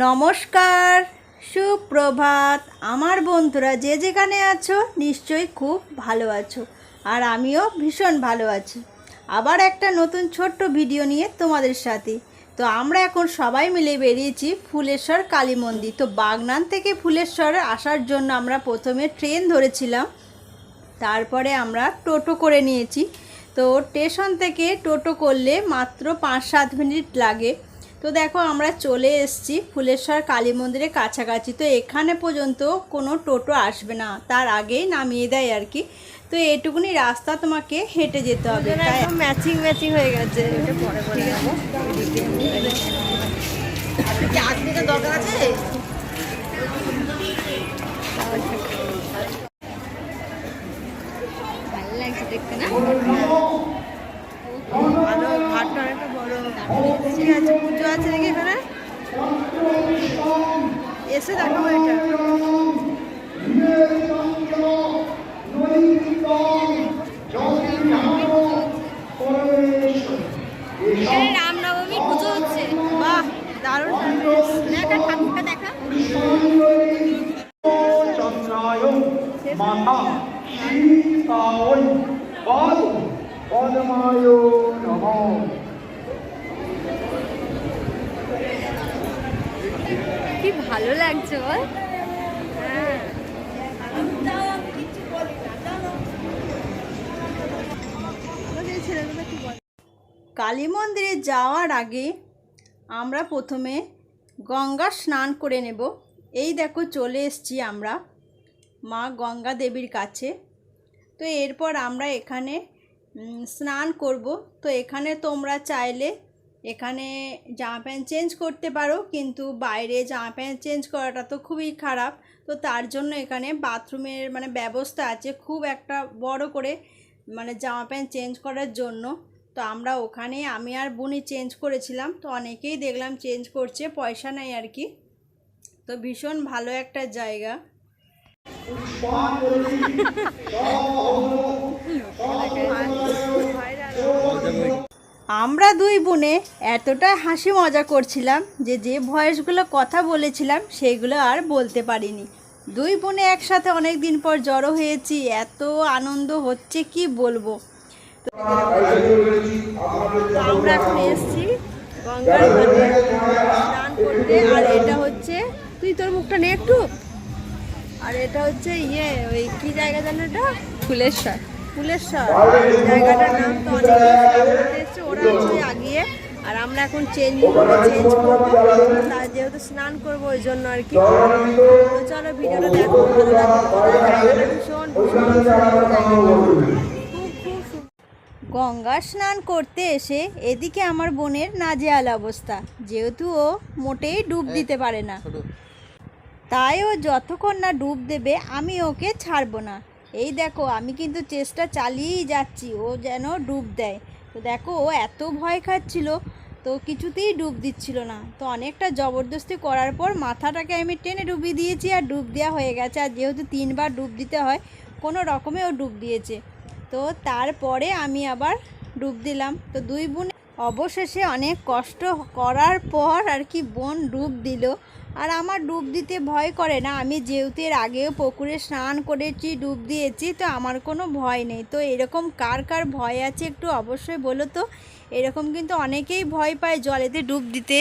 নমস্কার, সুপ্রভাত। আমার বন্ধুরা যে যেখানে আছো, নিশ্চয়ই খুব ভালো আছো আর আমিও ভীষণ ভালো আছি। আবার একটা নতুন ছোট্ট ভিডিও নিয়ে তোমাদের সাথে। তো আমরা এখন সবাই মিলে বেরিয়েছি ফুলেশ্বর কালী মন্দির। তো বাগনান থেকে ফুলেশ্বর আসার জন্য আমরা প্রথমে ট্রেন ধরেছিলাম। তারপরে আমরা টোটো করে নিয়েছি। তো স্টেশন থেকে টোটো করলে মাত্র পাঁচ সাত মিনিট লাগে। তো দেখো আমরা চলে এসেছি ফুলেশ্বর কালী মন্দিরের কাছাকাছি। তো এখানে পর্যন্ত কোনো টোটো আসবে না তার আগেই নামিয়ে দেয় আর কি। তো এটুকুনি রাস্তা তোমাকে হেঁটে যেতে হবে ম্যাচিং ম্যাচিং হয়ে গেছে। পরে দরকার আছে ভালো লাগছে দেখতে না? বড় আছে পুজো আছে নাকি এখানে? এসে দেখাবো এটা। এখানে রামনবমীর পুজো হচ্ছে। বাহ দারুণ। দেখা ঠাকুরটা দেখা। চন্দ্রায় মাতা সীতায় পদ পদ্মায় নম। কি ভালো লাগছে বল। হ্যাঁ। কালী মন্দিরে যাওয়ার আগে আমরা প্রথমে গঙ্গা স্নান করে নেব। এই দেখো চলে এসছি আমরা মা গঙ্গা দেবীর কাছে। তো এরপর আমরা এখানে স্নান করব। তো এখানে তোমরা চাইলে এখানে জামা প্যান্ট চেঞ্জ করতে পারো, কিন্তু বাইরে জামা প্যান্ট চেঞ্জ করাটা তো খুবই খারাপ। তো তার জন্য এখানে বাথরুমের মানে ব্যবস্থা আছে খুব একটা বড় করে মানে জামা প্যান্ট চেঞ্জ করার জন্য। তো আমরা ওখানে, আমি আর বুনি চেঞ্জ করেছিলাম, তো অনেকেই দেখলাম চেঞ্জ করছে, পয়সা নেই আর কি। তো ভীষণ ভালো একটা জায়গা। আমরা দুই বোনে এতটাই হাসি মজা করছিলাম যে যে ভয়েসগুলো কথা বলেছিলাম সেইগুলো আর বলতে পারিনি। দুই বোনে একসাথে অনেক দিন পর জড়ো হয়েছি এত আনন্দ হচ্ছে কি বলব? আমরা এখন এসেছি গঙ্গার স্নান করতে আর এটা হচ্ছে তুই তোর মুখটা নে একটু। আর এটা হচ্ছে ইয়ে ওই কি জায়গা জানো এটা? ফুলেশ্বর। ফুলেশ্বর। জায়গাটার নাম তো অনেক এসছে ওরা হচ্ছে আগিয়ে আর আমরা এখন চেঞ্জ চেঞ্জ করব তার যেহেতু স্নান করব ওই জন্য আর কি। তো চলো ভিডিওটা দেখো ভালো লাগবে ভীষণ। গঙ্গা স্নান করতে এসে এদিকে আমার বোনের নাজেহাল অবস্থা যেহেতু ও মোটেই ডুব দিতে পারে না। তাই ও যতক্ষণ না ডুব দেবে আমি ওকে ছাড়বো না। এই দেখো আমি কিন্তু চেষ্টা চালিয়েই যাচ্ছি ও যেন ডুব দেয়। তো দেখো ও এত ভয় খাচ্ছিল তো কিছুতেই ডুব দিচ্ছিল না। তো অনেকটা জবরদস্তি করার পর মাথাটাকে আমি টেনে ডুবিয়ে দিয়েছি আর ডুব দেওয়া হয়ে গেছে। আর যেহেতু তিনবার ডুব দিতে হয়, কোনো রকমে ও ডুব দিয়েছে। তো তারপরে আমি আবার ডুব দিলাম। তো দুই বোন অবশেষে অনেক কষ্ট করার পর আর কি বোন ডুব দিল। আর আমার ডুব দিতে ভয় করে না। আমি যেহেতু এর আগেও পুকুরে স্নান করেছি, ডুব দিয়েছি, তো আমার কোনো ভয় নেই। তো এরকম কার কার ভয় আছে একটু অবশ্যই বলো তো? এরকম কিন্তু অনেকেই ভয় পায় জলেতে ডুব দিতে।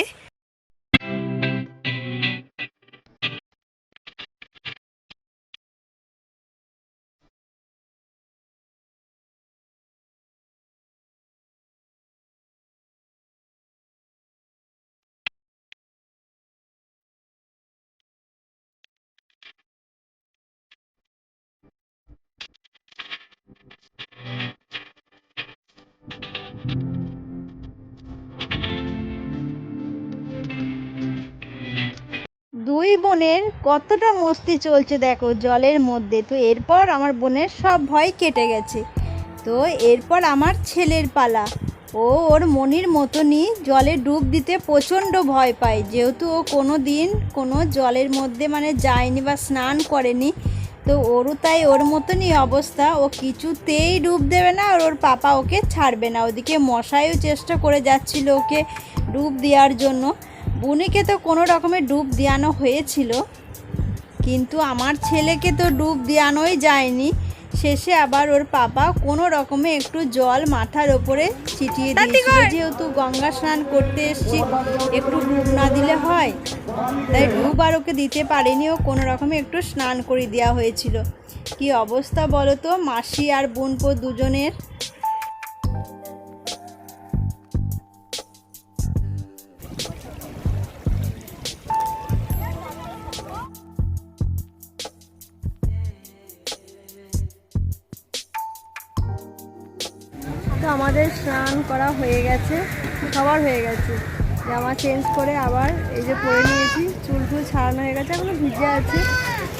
দুই বোনের কতটা মস্তি চলছে দেখো জলের মধ্যে। তো এরপর আমার বোনের সব ভয় কেটে গেছে। তো এরপর আমার ছেলের পালা। ও ওর মনির মতনই জলে ডুব দিতে প্রচণ্ড ভয় পায়। যেহেতু ও কোনো দিন কোনো জলের মধ্যে মানে যায়নি বা স্নান করেনি, তো ওরও তাই ওর মতনই অবস্থা। ও কিছুতেই ডুব দেবে না আর ওর পাপা ওকে ছাড়বে না। ওদিকে মশাইও চেষ্টা করে যাচ্ছিল ওকে ডুব দেওয়ার জন্য। বুনিকে তো কোনো রকমের ডুব দেওয়ানো হয়েছিল কিন্তু আমার ছেলেকে তো ডুব দেওয়ানোই যায়নি। শেষে আবার ওর পাপা কোনো রকমে একটু জল মাথার ওপরে ছিটিয়ে দিয়েছিল। যেহেতু গঙ্গা স্নান করতে এসছি একটু ডুব না দিলে হয়। তাই ডুব আর ওকে দিতে পারেনি ও কোনো রকমে একটু স্নান করে দেওয়া হয়েছিল। কি অবস্থা বলো তো মাসি আর বোনপো দুজনের? করা হয়ে গেছে সবার হয়ে গেছে। জামা চেঞ্জ করে আবার এই যে পরে নিয়েছি চুল ফুল ছাড়ানো হয়ে গেছে এখনও ভিজে আছে।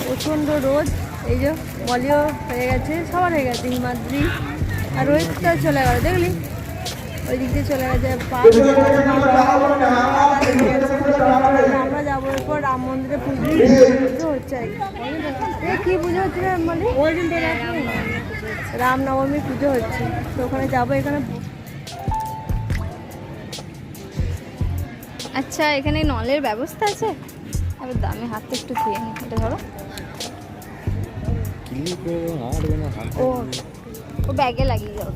প্রচণ্ড রোদ এই যে বলিও হয়ে গেছে সবার হয়ে গেছে হিমাদ্রি আর রোহিতটা চলে গেল দেখলি? ওই দিক দিয়ে চলে গেছে আমরা যাব এরপর রাম মন্দিরে পুজো হচ্ছে আর কি। পুজো হচ্ছে রামনবমী পুজো হচ্ছে। তো ওখানে যাব এখানে আচ্ছা এখানে নলের ব্যবস্থা আছে? আবার দামি হাতটা একটু ধুয়ে নি, এটা ধরো। ও ও ব্যাগে লাগিয়ে যাও।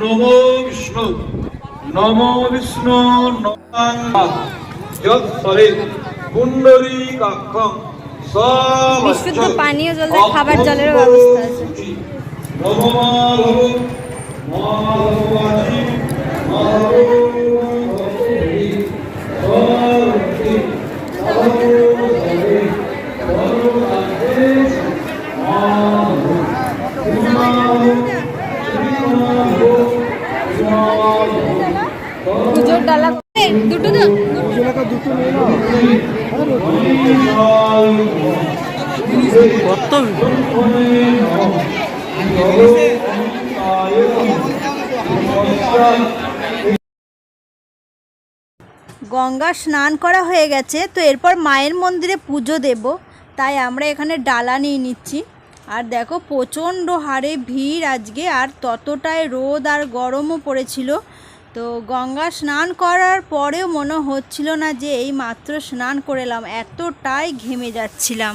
নমো বিষ্ণু নমো বিষ্ণু, নমঃ। যৎ সরে কুণ্ডলী কাক্ষং বিশুদ্ধ পানীয় জল খাবার জলেরও ব্যবস্থা আছে। গঙ্গা স্নান করা হয়ে গেছে, তো এরপর মায়ের মন্দিরে পুজো দেব। তাই আমরা এখানে ডালা নিয়ে নিচ্ছি। আর দেখো, প্রচণ্ড হারে ভিড় আজকে, আর ততটাই রোদ আর গরমও পড়েছিল। তো গঙ্গা স্নান করার পরেও মনে হচ্ছিল না যে এই মাত্র স্নান করেলাম এতটাই ঘেমে যাচ্ছিলাম।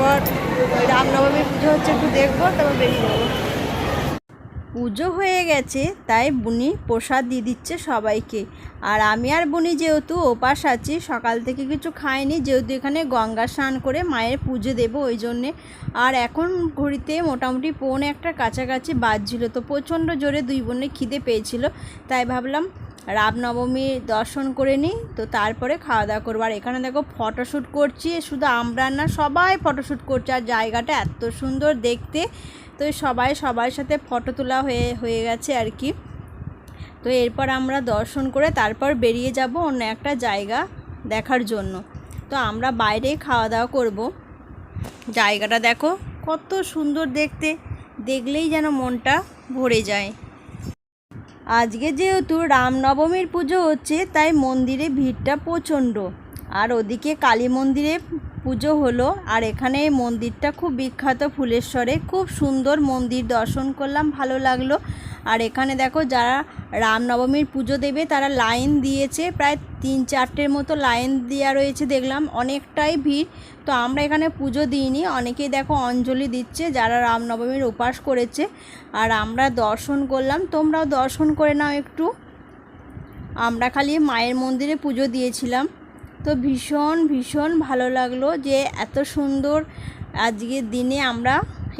ওই রামনবমী পুজো হচ্ছে, একটু দেখব, তারপর বেরিয়ে যাব। পুজো হয়ে গেছে, তাই বুনি প্রসাদ দিয়ে দিচ্ছে সবাইকে। আর আমি আর বুনি যেহেতু ওপাস আছি, সকাল থেকে কিছু খাইনি, যেহেতু এখানে গঙ্গা স্নান করে মায়ের পুজো দেবো ওই জন্যে। আর এখন ঘড়িতে মোটামুটি পৌনে একটা কাছাকাছি বাজছিল, তো প্রচণ্ড জোরে দুই বোনে খিদে পেয়েছিল, তাই ভাবলাম রামনবমী দর্শন করে নিই, তো তারপরে খাওয়া দাওয়া করব। আর এখানে দেখো ফটোশ্যুট করছি, শুধু আমরা না, সবাই ফটোশ্যুট করছে। আর জায়গাটা এত সুন্দর দেখতে, তো সবাই সবার সাথে ফটো তোলা হয়ে হয়ে গেছে আর কি। তো এরপর আমরা দর্শন করে তারপর বেরিয়ে যাব অন্য একটা জায়গা দেখার জন্য। তো আমরা বাইরেই খাওয়া দাওয়া করব। জায়গাটা দেখো কত সুন্দর দেখতে, দেখলেই যেন মনটা ভরে যায়। আজকে যেহেতু রামনবমীর পুজো হচ্ছে, তাই মন্দিরে ভিড়টা প্রচণ্ড। আর ওদিকে কালী মন্দিরে পুজো হলো, আর এখানে মন্দিরটা খুব বিখ্যাত ফুলেশ্বরে। খুব সুন্দর মন্দির, দর্শন করলাম, ভালো লাগল। আর এখানে দেখো যারা রামনবমীর পুজো দেবে, তারা লাইন দিয়েছে, প্রায় তিন চারটের মতো লাইন দেওয়া রয়েছে, দেখলাম অনেকটাই ভিড়। তো আমরা এখানে পুজো দিইনি, অনেকেই দেখো অঞ্জলি দিচ্ছে, যারা রামনবমীর উপাস করেছে। আর আমরা দর্শন করলাম, তোমরাও দর্শন করে নাও একটু। আমরা খালি মায়ের মন্দিরে পুজো দিয়েছিলাম। তো ভীষণ ভীষণ ভালো লাগল যে এত সুন্দর আজকের দিনে আমরা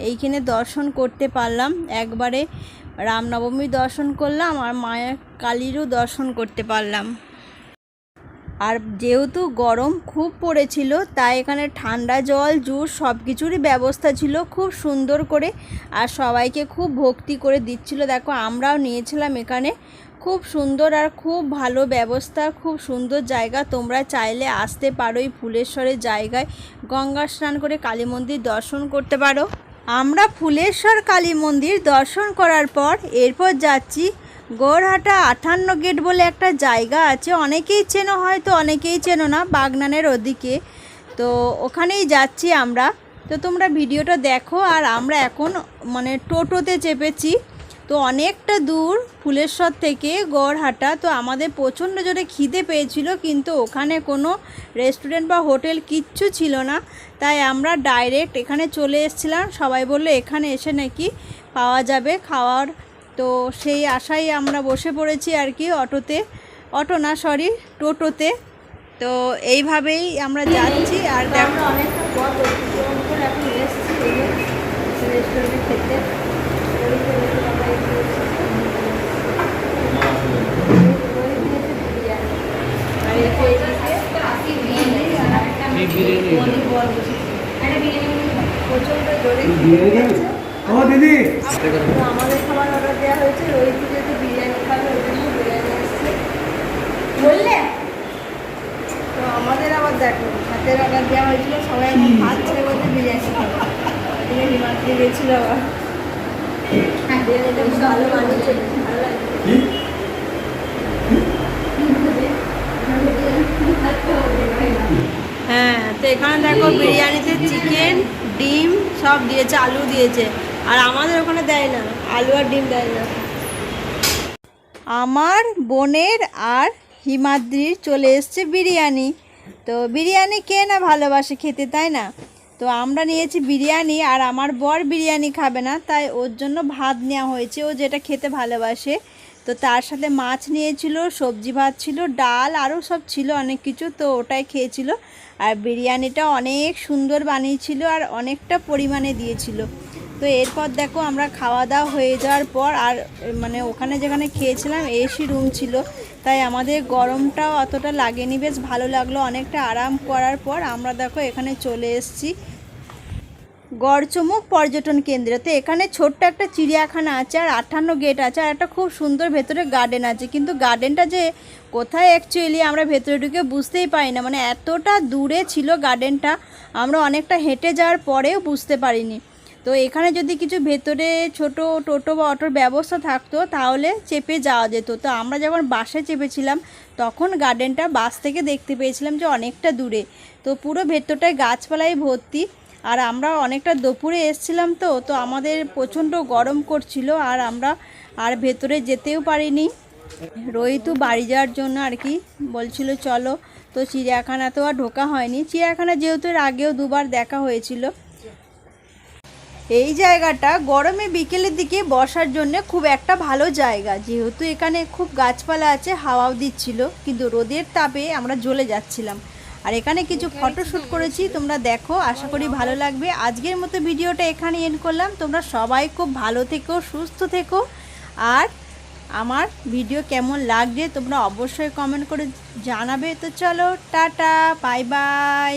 এইখানে দর্শন করতে পারলাম। একবারে রামনবমীর দর্শন করলাম আর মায়ের কালীরও দর্শন করতে পারলাম। আর যেহেতু গরম খুব পড়েছিল, তাই এখানে ঠান্ডা জল, জুস সব কিছুরই ব্যবস্থা ছিল খুব সুন্দর করে। আর সবাইকে খুব ভক্তি করে দিচ্ছিল। দেখো, আমরাও নিয়েছিলাম এখানে। খুব সুন্দর আর খুব ভালো ব্যবস্থা, খুব সুন্দর জায়গা। তোমরা চাইলে আসতে পারো এই ফুলেশ্বরের জায়গায়। গঙ্গা স্নান করে কালী মন্দির দর্শন করতে পারো। আমরা ফুলেশ্বর কালী মন্দির দর্শন করার পর এরপর যাচ্ছি গোড়হাটা আঠান্ন গেট বলে একটা জায়গা আছে। অনেকেই চেনো হয়তো, অনেকেই চেনো না, বাগনানের ওদিকে। তো ওখানেই যাচ্ছি আমরা। তো তোমরা ভিডিওটা দেখো আর আমরা এখন মানে টোটোতে চেপেছি। তো অনেকটা দূর ফুলেশ্বর থেকে গড়হাটা। তো আমাদের প্রচণ্ড জোরে খিদে পেয়েছিল কিন্তু ওখানে কোনো রেস্টুরেন্ট বা হোটেল কিচ্ছু ছিল না। তাই আমরা ডাইরেক্ট এখানে চলে এসেছিলাম। সবাই বলল এখানে এসে নাকি পাওয়া যাবে খাওয়ার। তো সেই আশায় আমরা বসে পড়েছি আর কি অটোতে। অটো না সরি টোটোতে। তো এইভাবেই আমরা যাচ্ছি আর দেখো অনেকটা পথ অতিক্রম করে এখন এসেছি রেস্টুরেন্টে খেতে আর এই যে এইদিকে প্রচণ্ড জোরে খিদে পেয়েছে। ও দিদি। আমাদের খাবার অর্ডার দেওয়া হয়েছে রোহিত যেহেতু বিরিয়ানি খাবে ওই জন্য বিরিয়ানি বললে? তো আমাদের আবার দেখো হাতের অর্ডার দেওয়া হয়েছিল সবাই এখন বলতে বিরিয়ানি খাবে। ওদিকে হিমাদ্রি গেছিল আবার। বিরিয়ানিটা খুব ভালো বানিয়েছে। ভালো লাগে হ্যাঁ তো এখানে দেখো বিরিয়ানিতে চিকেন ডিম সব দিয়েছে, আলু দিয়েছে। আর আমাদের ওখানে দেয় না, আলু আর ডিম দেয় না। আমার বোনের আর হিমাদ্রির চলে এসছে বিরিয়ানি। তো বিরিয়ানি কে না ভালোবাসে খেতে, তাই না? তো আমরা নিয়েছি বিরিয়ানি আর আমার বর বিরিয়ানি খাবে না, তাই ওর জন্য ভাত নেওয়া হয়েছে। ও যেটা খেতে ভালোবাসে তো তার সাথে মাছ নিয়েছিল, সবজি ভাত ছিল, ডাল আরও সব ছিল অনেক কিছু, তো ওটাই খেয়েছিল। আর বিরিয়ানিটা অনেক সুন্দর বানিয়েছিল আর অনেকটা পরিমাণে দিয়েছিল। তো এরপর দেখো আমরা খাওয়া দাওয়া হয়ে যাওয়ার পর আর মানে ওখানে যেখানে খেয়েছিলাম এসি রুম ছিল। তাই আমাদের গরমটাও অতটা লাগেনি, বেশ ভালো লাগল। অনেকটা আরাম করার পর আমরা দেখো এখানে চলে এসেছি। গড়চমুখ পর্যটন কেন্দ্র তো এখানে ছোট্ট একটা চিড়িয়াখানা আছে আর আটান্ন গেট আছে আর একটা খুব সুন্দর ভেতরে গার্ডেন আছে। কিন্তু গার্ডেনটা যে কোথায় অ্যাকচুয়ালি আমরা ভেতরে ঢুকে বুঝতেই পারি না। মানে এতটা দূরে ছিল গার্ডেনটা আমরা অনেকটা হেঁটে যাওয়ার পরেও বুঝতে পারিনি। তো এখানে যদি কিছু ভেতরে ছোট টোটো বা অটোর ব্যবস্থা থাকতো, তাহলে চেপে যাওয়া যেত। তো আমরা যখন বাসে চেপেছিলাম, তখন গার্ডেনটা বাস থেকে দেখতে পেয়েছিলাম যে অনেকটা দূরে। তো পুরো ভেতরটায় গাছপালায় ভর্তি। আর আমরা অনেকটা দুপুরে এসছিলাম তো তো আমাদের প্রচণ্ড গরম করছিল আর আমরা আর ভেতরে যেতেও পারিনি। রোহিতু বাড়ি যাওয়ার জন্য আর কি বলছিল, চলো। তো চিড়িয়াখানা তো আর ঢোকা হয়নি। চিড়িয়াখানা যেহেতু এর আগেও দুবার দেখা হয়েছিল। এই জায়গাটা গরমে বিকেলের দিকে বসার জন্য খুব একটা ভালো জায়গা। যেহেতু এখানে খুব গাছপালা আছে, হাওয়াও দিচ্ছিল। কিন্তু রোদের তাপে আমরা জ্বলে যাচ্ছিলাম। আর এখানে কিছু ফটোশ্যুট করেছি, তোমরা দেখো, আশা করি ভালো লাগবে। আজকের মতো ভিডিওটা এখানে এন্ড করলাম। তোমরা সবাই খুব ভালো থেকো, সুস্থ থেকো। আর আমার ভিডিও কেমন লাগবে তোমরা অবশ্যই কমেন্ট করে জানাবে। তো চলো, টাটা বাই বাই